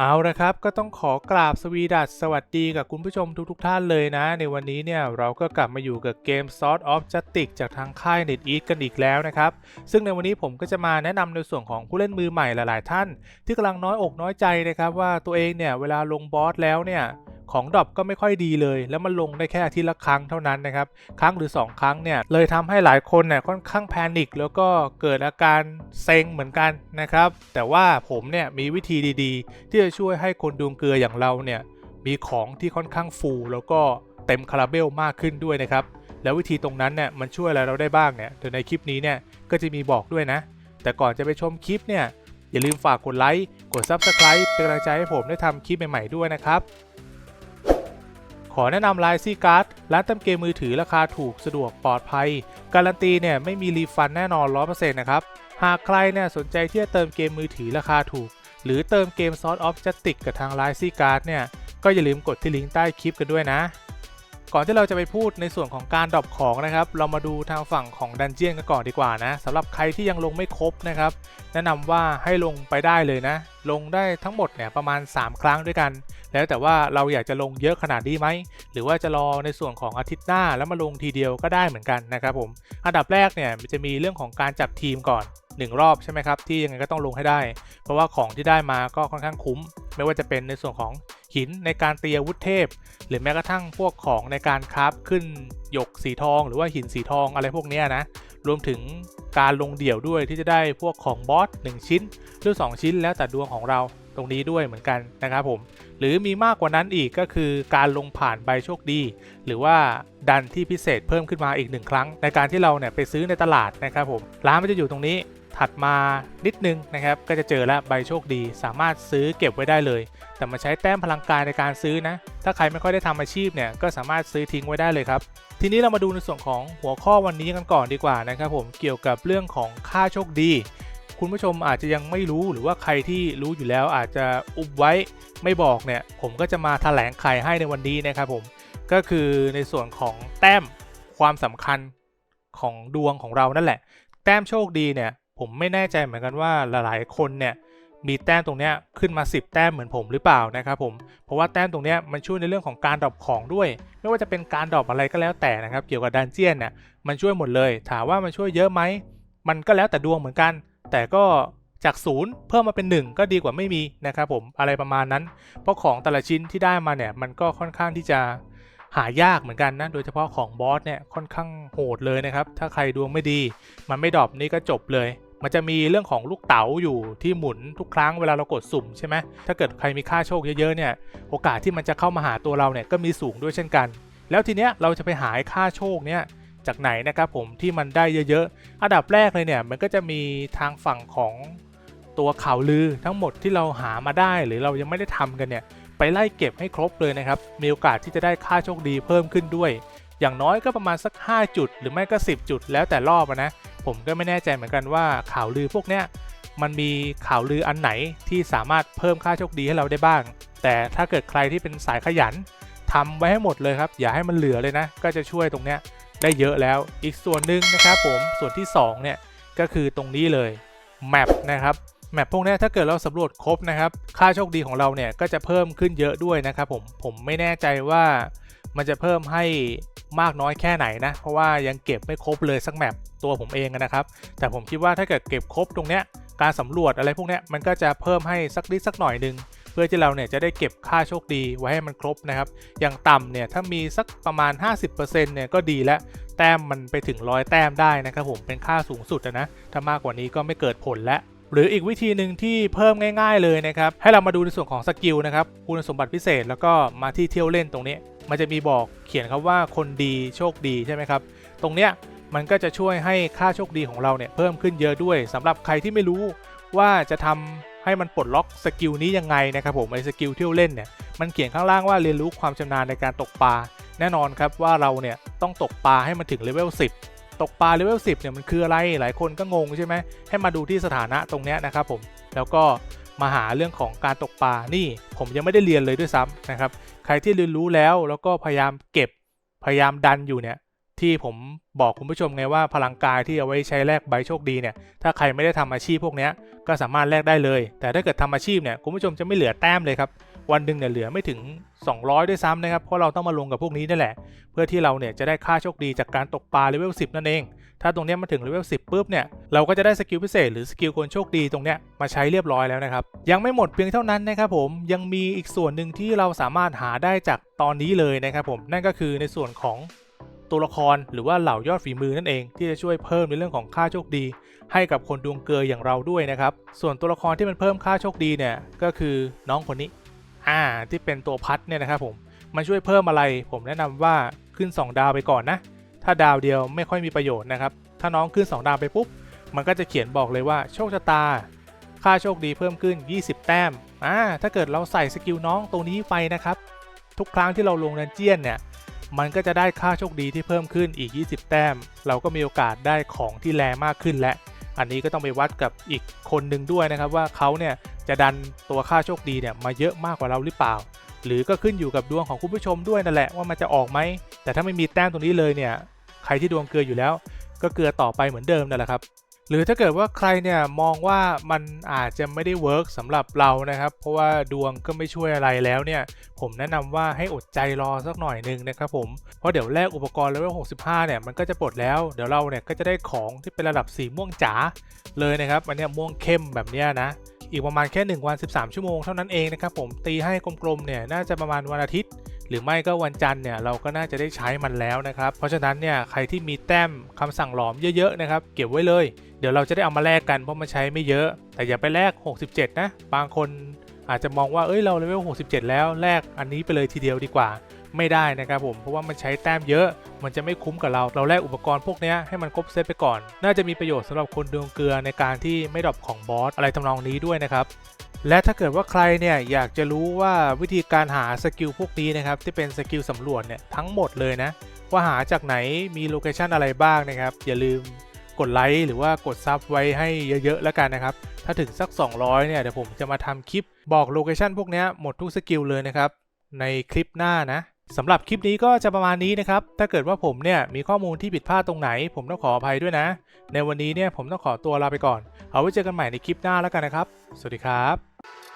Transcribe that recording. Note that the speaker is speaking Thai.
เอาละครับก็ต้องขอกราบสวีดัสสวัสดีกับคุณผู้ชมทุกๆทท่านเลยนะ ในวันนี้เนี่ยเราก็กลับมาอยู่กับเกม Sort of Justice จากทางค่าย NetEase กันอีกแล้วนะครับ ซึ่งในวันนี้ผมก็จะมาแนะนำในส่วนของผู้เล่นมือใหม่หลายๆท่าน ที่กำลังน้อยอกน้อยใจนะครับว่าตัวเองเนี่ยเวลาลงบอสแล้วเนี่ย ของดรอปก็ไม่ค่อยดีเลย แล้วมันลงได้แค่อาทิตย์ละครั้งเท่านั้นนะครับครั้งหรือ 2 ครั้งเนี่ยเลยทำให้หลายคนเนี่ยค่อนข้างแพนิคแล้วก็เกิดอาการเซ็งเหมือนกันนะครับแต่ว่าผมเนี่ยมีวิธีดีๆ ที่จะช่วยให้คนดวงเกลืออย่างเราเนี่ยมีของที่ค่อนข้างฟูแล้วก็เต็มคาราเบลมากขึ้นด้วยนะครับแล้ววิธีตรงนั้นเนี่ยมันช่วยอะไรเราได้บ้างเนี่ยเดี๋ยวในคลิปนี้เนี่ยก็จะมีบอกด้วยนะ แต่ก่อนจะไปชมคลิปเนี่ยอย่าลืมฝากกดไลค์ กด Subscribe เป็นกำลังใจให้ผมได้ทำคลิปใหม่ ๆ ด้วยนะครับ อแนะนำไลน์ซีการ์ดร้านเติมเกมมือถือราคาถูกสะดวกปลอดภัย การันตีเนี่ยไม่มีรีฟันแน่นอน 100%นะครับ หากใครเนี่ยสนใจที่จะเติมเกมมือถือราคาถูก หรือเติมเกมซอสออฟจัสติกกับทางไลน์ซีการ์ดเนี่ยก็อย่าลืมกดที่ลิงก์ใต้คลิปกันด้วยนะ ก่อนที่เราจะไปพูดในส่วนของการดรอปของนะครับ เรามาดูทางฝั่งของดันเจียนกันก่อนดีกว่านะสำหรับใครที่ยังลงไม่ครบนะครับ แนะนำว่าให้ลงไปได้เลยนะ ลงได้ทั้งหมดเนี่ยประมาณ 3 ครั้งด้วยกัน แล้วแต่ว่าเราอยากจะลงเยอะขนาดนี้ไหม หรือว่าจะรอในส่วนของอาทิตย์หน้าแล้วมาลงทีเดียวก็ได้เหมือนกันนะครับผม อันดับแรกเนี่ยจะมีเรื่องของการจับทีมก่อน1 รอบใช่ไหมครับที่ยังไงก็ต้องลงให้ได้ เพราะว่าของที่ได้มาก็ค่อนข้างคุ้ม ไม่ว่าจะเป็นในส่วนของ หินในการตีอาวุธเทพ หรือแม้กระทั่งพวกของในการคราฟขึ้นหยกสีทองหรือว่าหินสีทองอะไรพวกนี้นะ รวมถึงการลงเดี่ยวด้วยที่จะได้พวกของบอส1ชิ้น หรือ 2 ชิ้นแล้วแต่ดวงของเราตรงนี้ด้วยเหมือนกันนะครับผม หรือมีมากกว่านั้นอีกก็คือการลงผ่านใบโชคดี หรือว่าดันที่พิเศษเพิ่มขึ้นมาอีกหนึ่งครั้ง ในการที่เราเนี่ยไปซื้อในตลาดนะครับผมร้านมันจะอยู่ตรงนี้ถัดมานิดนึงนะครับก็จะเจอแล้วใบโชคดีสามารถซื้อเก็บไว้ได้เลย แต่มาใช้แต้มพลังกายในการซื้อนะ ถ้าใครไม่ค่อยได้ทำอาชีพเนี่ยก็สามารถซื้อทิ้งไว้ได้เลยครับ ทีนี้เรามาดูในส่วนของหัวข้อวันนี้กันก่อนดีกว่านะครับผมเกี่ยวกับเรื่องของค่าโชคดี คุณผู้ชมอาจจะยังไม่รู้หรือว่าใครที่รู้อยู่แล้วอาจจะอุบไว้ไม่บอกเนี่ย ผมก็จะมาแถลงไขให้ในวันนี้นะครับผมก็คือในส่วนของแต้มความสำคัญของดวงของเรานั่นแหละ แต้มโชคดีเนี่ยผมไม่แน่ใจเหมือนกันว่าหลายๆ คนเนี่ย มีแต้มตรงนี้ขึ้นมา 10 แต้มเหมือนผมหรือเปล่านะครับผม เพราะว่าแต้มตรงนี้มันช่วยในเรื่องของการดรอปของด้วย ไม่ว่าจะเป็นการดรอปอะไรก็แล้วแต่นะครับ เกี่ยวกับดันเจียนเนี่ยมันช่วยหมดเลย ถามว่ามันช่วยเยอะไหม มันก็แล้วแต่ดวงเหมือนกัน แต่ก็จากศูนย์เพิ่มมาเป็น 1 ก็ดีกว่าไม่มีนะครับผมอะไรประมาณนั้น เพราะของแต่ละชิ้นที่ได้มาเนี่ยมันก็ค่อนข้างที่จะหายากเหมือนกันนะโดยเฉพาะของบอสเนี่ยค่อนข้างโหดเลยนะครับถ้าใครดวงไม่ดี มันไม่ดรอปนี่ก็จบเลย มันจะมีเรื่องของลูกเต๋าอยู่ที่หมุนทุกครั้งเวลาเรากดสุ่มใช่ไหมถ้าเกิดใครมีค่าโชคเยอะๆเนี่ยโอกาสที่มันจะเข้ามาหาตัวเราเนี่ยก็มีสูงด้วยเช่นกัน แล้วทีเนี้ยเราจะไปหาค่าโชคเนี่ยจากไหนนะครับผมที่มันได้เยอะๆ อันดับแรกเลยเนี่ยมันก็จะมีทางฝั่งของตัวข่าวลือทั้งหมดที่เราหามาได้หรือเรายังไม่ได้ทำกันเนี่ยไปไล่เก็บให้ครบเลยนะครับมีโอกาสที่จะได้ค่าโชคดีเพิ่มขึ้นด้วย อย่างน้อยก็ประมาณสัก 5 จุด หรือไม่ก็ 10 จุดแล้วแต่รอบนะ ผมก็ไม่แน่ใจเหมือนกันว่าข่าวลือพวกเนี้ยมันมีข่าวลืออันไหนที่สามารถเพิ่มค่าโชคดีให้เราได้บ้าง แต่ถ้าเกิดใครที่เป็นสายขยันทำไว้ให้หมดเลยครับ อย่าให้มันเหลือเลยนะ ก็จะช่วยตรงเนี้ยได้เยอะแล้วอีกส่วนหนึ่งนะครับผมส่วนที่2เนี่ยก็คือตรงนี้เลยแมปนะครับแมปพวกนี้ถ้าเกิดเราสำรวจครบนะครับ ค่าโชคดีของเราเนี่ยก็จะเพิ่มขึ้นเยอะด้วยนะครับผมผมไม่แน่ใจว่า มันจะเพิ่มให้มากน้อยแค่ไหนนะ เพราะว่ายังเก็บไม่ครบเลยสักแมปตัวผมเองนะครับ แต่ผมคิดว่าถ้าเกิดเก็บครบตรงเนี้ยการสำรวจอะไรพวกเนี้ยมันก็จะเพิ่มให้สักนิดสักหน่อยหนึ่งเพื่อที่เราเนี่ยจะได้เก็บค่าโชคดีไว้ให้มันครบนะครับ อย่างต่ำเนี่ยถ้ามีสักประมาณ 50%เนี่ยก็ดีแล้วแต้มมันไปถึงร้อยแต้มได้นะครับผมเป็นค่าสูงสุดนะถ้ามากกว่านี้ก็ไม่เกิดผลแล้ว หรืออีกวิธีหนึ่งที่เพิ่มง่าย ๆ เลยนะครับ ให้เรามาดูในส่วนของสกิลนะครับ คุณสมบัติพิเศษแล้วก็มาที่เที่ยวเล่นตรงนี้ มันจะมีบอกเขียนครับว่าคนดีโชคดีใช่ไหมครับ ตรงเนี้ยมันก็จะช่วยให้ค่าโชคดีของเราเนี่ยเพิ่มขึ้นเยอะด้วยสำหรับใครที่ไม่รู้ว่าจะทำให้มันปลดล็อกสกิลนี้ยังไงนะครับผมไอ้สกิลเที่ยวเล่นเนี่ยมันเขียนข้างล่างว่าเรียนรู้ความชำนาญในการตกปลาแน่นอนครับว่าเราเนี่ยต้องตกปลาให้มันถึงเลเวล10 ตกปลาเลเวล10เนี่ยมันคืออะไรหลายคนก็งงใช่ไหมให้มาดูที่สถานะตรงเนี้ยนะครับผมแล้วก็มาหาเรื่องของการตกปลานี่ผมยังไม่ได้เรียนเลยด้วยซ้ำนะครับ ใครที่เรียนรู้แล้วแล้วก็พยายามเก็บพยายามดันอยู่เนี่ยที่ผมบอกคุณผู้ชมไงว่าพลังกายที่เอาไว้ใช้แลกใบโชคดีเนี่ยถ้าใครไม่ได้ทำอาชีพพวกนี้ก็สามารถแลกได้เลย แต่ถ้าเกิดทำอาชีพเนี่ยคุณผู้ชมจะไม่เหลือแต้มเลยครับ วันหนึ่งเนี่ยเหลือไม่ถึง 200 ด้วยซ้ำนะครับ เพราะเราต้องมาลงกับพวกนี้นั่แหละ เพื่อที่เราเนี่ยจะได้ค่าโชคดีจากการตกปลาเลเวล 10 นั่นเอง ถ้าตรงนี้มาถึงเลเวล 10ปุ๊บเนี่ย เราก็จะได้สกิลพิเศษหรือสกิลคนโชคดีตรงเนี้ยมาใช้เรียบร้อยแล้วนะครับ ยังไม่หมดเพียงเท่านั้นนะครับผม ยังมีอีกส่วนหนึ่งที่เราสามารถหาได้จากตอนนี้เลยนะครับผม นั่นก็คือในส่วนของตัวละครหรือว่าเหล่ายอดฝีมือนั่นเอง ที่จะช่วยเพิ่มในเรื่องของค่าโชคดี ให้กับคนดวงเกยอย่างเราด้วยนะครับ ส่วนตัวละครที่มันเพิ่มค่าโชคดีเนี่ยก็คือน้องคนนี้ อ่าที่เป็นตัวพัดเนี่ยนะครับผมมันช่วยเพิ่มอะไร ผมแนะนำว่าขึ้น 2 ดาวไปก่อนนะ ถ้าดาวเดียวไม่ค่อยมีประโยชน์นะครับ ถ้าน้องขึ้น 2 ดาวไปปุ๊บ มันก็จะเขียนบอกเลยว่าโชคชะตา ค่าโชคดีเพิ่มขึ้น 20 แต้มอ่าถ้าเกิดเราใส่สกิลน้องตรงนี้ไปนะครับ ทุกครั้งที่เราลงดันเจียนเนี่ย มันก็จะได้ค่าโชคดีที่เพิ่มขึ้นอีก 20 แต้ม เราก็มีโอกาสได้ของที่แรงมากขึ้นและ อันนี้ก็ต้องไปวัดกับอีกคนหนึ่งด้วยนะครับว่าเขาเนี่ยจะดันตัวค่าโชคดีเนี่ยมาเยอะมากกว่าเราหรือเปล่า หรือก็ขึ้นอยู่กับดวงของคุณผู้ชมด้วยนั่นแหละว่ามันจะออกไหมแต่ถ้าไม่มีแต้มตรงนี้เลยเนี่ยใครที่ดวงเกลืออยู่แล้ว ก็เกลือต่อไปเหมือนเดิมนั่นแหละครับ หรือถ้าเกิดว่าใครเนี่ยมองว่ามันอาจจะไม่ได้เวิร์กสำหรับเรานะครับ เพราะว่าดวงก็ไม่ช่วยอะไรแล้วเนี่ย ผมแนะนำว่าให้อดใจรอสักหน่อยหนึ่งนะครับผม เพราะเดี๋ยวแรกอุปกรณ์เลเวล65 เนี่ยมันก็จะปลดแล้ว เดี๋ยวเราเนี่ยก็จะได้ของที่เป็นระดับสีม่วงจ๋าเลยนะครับ อันนี้ม่วงเข้มแบบนี้นะอีกประมาณแค่ 1 วัน 13 ชั่วโมงเท่านั้นเองนะครับผมตีให้กลมๆเนี่ยน่าจะประมาณวันอาทิตย์ หรือไม่ก็วันจันทร์เนี่ยเราก็น่าจะได้ใช้มันแล้วนะครับ เพราะฉะนั้นเนี่ยใครที่มีแต้มคำสั่งหลอมเยอะๆนะครับเก็บไว้เลย เดี๋ยวเราจะได้เอามาแลกกันเพราะมันใช้ไม่เยอะ แต่อย่าไปแลก 67 นะ บางคนอาจจะมองว่าเอ้ยเราเลเวล 67 แล้วแลกอันนี้ไปเลยทีเดียวดีกว่า ไม่ได้นะครับผมเพราะว่ามันใช้แต้มเยอะ มันจะไม่คุ้มกับเรา เราแลกอุปกรณ์พวกนี้ให้มันครบเซตไปก่อน น่าจะมีประโยชน์สำหรับคนดวงเกลือในการที่ไม่ดรอปของบอสอะไรทำนองนี้ด้วยนะครับและถ้าเกิดว่าใครเนี่ยอยากจะรู้ว่าวิธีการหาสกิลพวกนี้นะครับที่เป็นสกิลสำรวจเนี่ยทั้งหมดเลยนะว่าหาจากไหนมีโลเคชันอะไรบ้างนะครับอย่าลืม กดไลค์หรือว่ากดซับไว้ให้เยอะๆแล้วกันนะครับ ถ้าถึงสัก 200 เนี่ยเดี๋ยวผมจะมาทำคลิปบอกโลเคชันพวกนี้หมดทุกสกิลเลยนะครับ ในคลิปหน้านะสำหรับคลิปนี้ก็จะประมาณนี้นะครับ ถ้าเกิดว่าผมเนี่ยมีข้อมูลที่ผิดพลาดตรงไหน ผมต้องขออภัยด้วยนะ ในวันนี้เนี่ยผมต้องขอตัวลาไปก่อน เอาไว้เจอกันใหม่ในคลิปหน้าแล้วกันนะครับ สวัสดีครับ